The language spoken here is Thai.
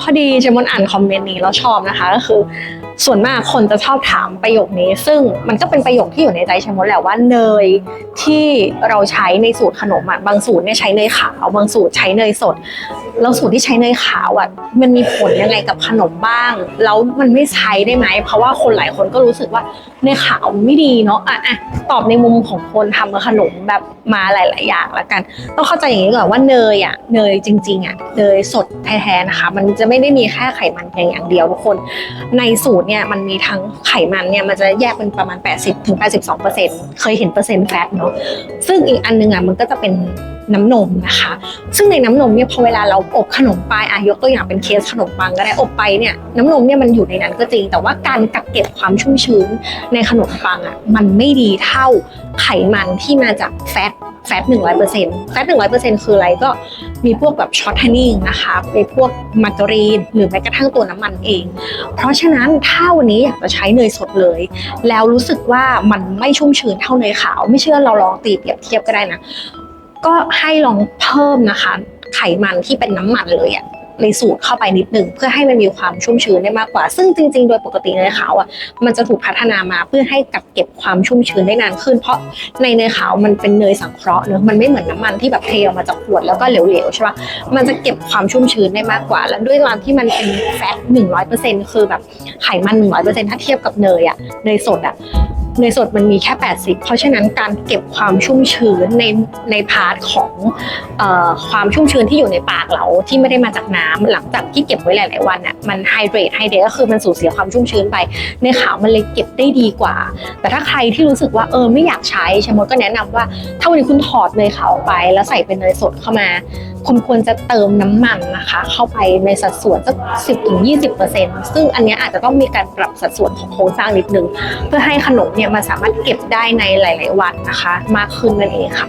พอดีเจมอนอ่านคอมเมนต์นี้แล้วชอบนะคะก็คือ ส่วนมากคนจะชอบถามประโยคนี้ ซึ่งมันก็เป็นประโยคที่อยู่ในใจเชมอนแหละว่าเนยที่เราใช้ในสูตรขนมอะบางสูตรเนี่ยใช้เนยขาวบางสูตรใช้เนยสด แล้วสูตรที่ใช้เนยขาวอะมันมีผลยังไงกับขนมบ้าง แล้วมันไม่ใช้ได้ไหมเพราะว่าคนหลายคนก็รู้สึกว่า เนยขาวไม่ดีเนาะอะอะตอบในมุมของคนทำขนมแบบมาหลาย ๆ อย่างละกัน ต้องเข้าใจอย่างนี้ก่อนว่าเนยอะเนยจริง ๆ อะเนยสดแท้ๆนะคะ มันจะไม่ได้มีแค่ไขมันเพียงอย่างเดียวทุกคน ในสูตรเนี่ยมันมีทั้งไขมันเนี่ยมันจะแยกเป็นประมาณ 80ถึง82เปอร์เซ็นต์เคยเห็นเปอร์เซ็นต์แฟตเนาะซึ่งอีกอันนึงอะมันก็จะเป็นน้ำนมนะคะ ซึ่งในน้ำนมเนี่ยพอเวลาเราอบขนมปังอะยกตัวอย่างเป็นเคสขนมปังก็ได้อบไปเนี่ยน้ำนมเนี่ยมันอยู่ในนั้นก็จริง แต่ว่าการกักเก็บความชุ่มชื้นในในขนมปังอะมันไม่ดีเท่าไขมันที่มาจากแฟตแฟตหนึ่งร้อยเปอร์เซ็นต์แฟตหนึ่งร้อยเปอร์เซ็นต์คืออะไรก็มีพวกแบบช็อตไทนนิ่งนะคะในพวกมาการีนหรือแม้กระทั่งตัวน้ำมันเอง เพราะฉะนั้นถ้าวันนี้อยากจะใช้เนยสดเลย แล้วรู้สึกว่ามันไม่ชุ่มชื้นเท่าเนยขาว ไม่เชื่อเราลองตีเปรียบเทียบก็ได้นะ ก็ให้ลองเพิ่มนะคะ ไขมันที่เป็นน้ำมันเลยอะ ในสูตรเข้าไปนิดนึงเพื่อให้มันมีความชุ่มชื้นได้มากกว่า ซึ่งจริง ๆ โดยปกติเนยขาวอะมันจะถูกพัฒนามาเพื่อให้กักเก็บความชุ่มชื้นได้นานขึ้น เพราะในเนยขาวมันเป็นเนยสังเคราะห์เนอะมันไม่เหมือนน้ำมันที่แบบเทออกมาจากขวดแล้วก็เหลวๆใช่ปะมันจะเก็บความชุ่มชื้นได้มากกว่า แล้วด้วยความที่มันเป็นแฟตหนึ่งร้อยเปอร์เซ็นต์คือแบบไขมันหนึ่งร้อยเปอร์เซ็นต์ถ้าเทียบกับเนยอะเนยสดอะ เนยสดมันมีแค่ 80 เพราะฉะนั้นการเก็บความชุ่มชื้นในในพาร์ทของออความชุ่มชื้นที่อยู่ในปากเราที่ไม่ได้มาจากน้ำหลังจากที่เก็บไว้หลาย ๆ วันอะมันไฮเดรตไฮเดรตก็คือมันสูญเสียความชุ่มชื้นไป ในขาวมันเลยเก็บได้ดีกว่า แต่ถ้าใครที่รู้สึกว่าเออไม่อยากใช้ชมดก็แนะนำว่า ถ้าวันนี้คุณถอดเนยขาวออกไป แล้วใส่เป็นเนยสดเข้ามา คุณควรจะเติมน้ำมันนะคะ เข้าไปในสัดส่วนสักสิบถึงยี่สิบเปอร์เซ็นต์ซึ่งอันนี้อาจจะต้องมีการปรับสัดส่วนของโครงสร้างนิดนึง เพื่อให้ขนมเนี่ยมันสามารถเก็บได้ในหลาย ๆ วันนะคะ มากขึ้นนั่นเองค่ะ